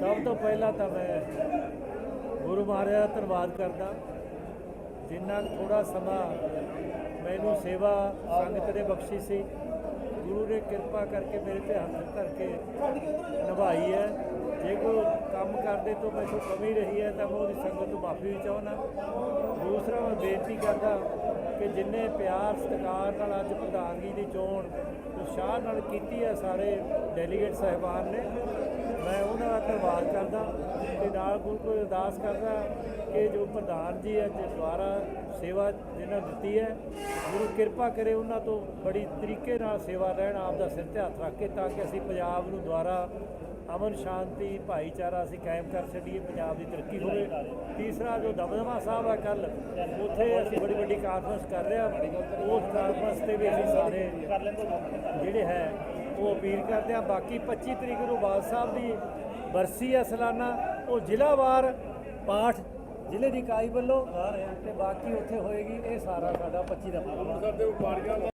ਸਭ ਤੋਂ ਪਹਿਲਾਂ ਤਾਂ ਮੈਂ ਗੁਰੂ ਮਹਾਰਾਜ ਦਾ ਧੰਨਵਾਦ ਕਰਦਾ। ਜਿਨ੍ਹਾਂ ਥੋੜਾ ਸਮਾਂ ਮੈਨੂੰ ਸੇਵਾ ਸੰਗਤ ਦੇ ਬਖਸ਼ੀ ਸੀ, ਗੁਰੂ ਨੇ ਕਿਰਪਾ ਕਰਕੇ ਮੇਰੇ ਤੇ ਹੱਥ ਧਰ ਕੇ ਨਿਭਾਈ ਹੈ। ਜੇ ਕੋਈ ਕੰਮ ਕਰਦੇ ਤੋਂ ਮੈਨੂੰ ਕਮੀ ਰਹੀ ਹੈ ਤਾਂ ਮੈਂ ਉਹਦੀ ਸੰਗਤ ਤੋਂ ਮਾਫੀ ਵੀ ਚਾਹੁੰਦਾ। ਦੂਸਰਾ ਮੈਂ ਬੇਨਤੀ ਕਰਦਾ ਕਿ ਜਿੰਨੇ ਪਿਆਰ, ਸਤਿਕਾਰ ਨਾਲ ਅੱਜ ਪ੍ਰਧਾਨਗੀ ਦੀ ਚੋਣ ਉਤਸ਼ਾਹ ਨਾਲ ਕੀਤੀ ਹੈ ਸਾਰੇ ਡੈਲੀਗੇਟ ਸਾਹਿਬਾਨ ਨੇ, ਮੈਂ ਉਹਨਾਂ ਧੰਨਵਾਦ ਕਰਦਾ, ਤੇ ਨਾਲ ਗੁਰੂ ਕੋਲ ਅਰਦਾਸ ਕਰਦਾ ਕਿ ਜੋ ਪ੍ਰਧਾਨ ਜੀ ਅੱਜ ਦੁਆਰਾ ਸੇਵਾ ਜਿਹਨਾਂ ਦਿੱਤੀ ਹੈ, ਗੁਰੂ ਕਿਰਪਾ ਕਰੇ ਉਹਨਾਂ ਤੋਂ ਬੜੀ ਤਰੀਕੇ ਨਾਲ ਸੇਵਾ ਰਹਿਣ ਆਪ ਦਾ ਸਿਰ ਤੇ ਹੱਥ ਰੱਖ ਕੇ, ਤਾਂ ਕਿ ਅਸੀਂ ਪੰਜਾਬ ਨੂੰ ਦੁਆਰਾ ਅਮਨ, ਸ਼ਾਂਤੀ, ਭਾਈਚਾਰਾ ਅਸੀਂ ਕਾਇਮ ਕਰ ਸਕੀਏ ਪੰਜਾਬ ਦੀ ਤਰੱਕੀ ਹੋਵੇ। ਤੀਸਰਾ ਜੋ ਦਮਦਮਾ ਸਾਹਿਬ ਆ ਕੱਲ ਉੱਥੇ ਅਸੀਂ ਬੜੀ ਵੱਡੀ ਕਾਨਫਰੰਸ ਕਰ ਰਹੇ ਹਾਂ। ਉਸ ਕਾਨਫਰੰਸ ਤੇ ਵੀ ਅਸੀਂ ਸਾਰੇ ਜਿਹੜੇ ਹੈ, ਉਹ ਅਪੀਲ ਕਰਦੇ ਆ ਬਾਕੀ 25 ਤਰੀਕ ਨੂੰ ਬਾਦ ਸਾਹਿਬ ਦੀ ਬਰਸੀ ਹੈ ਸਲਾਨਾ, ਉਹ ਜ਼ਿਲ੍ਹਾਵਾਰ ਪਾਠ ਜ਼ਿਲ੍ਹੇ ਦੀ ਇਕਾਈ ਵੱਲੋਂ ਤੇ ਬਾਕੀ ਉੱਥੇ ਹੋਏਗੀ ਇਹ ਸਾਰਾ ਸਾਡਾ 25 ਦਾ ਪ੍ਰੋਗਰਾਮ ਦਾ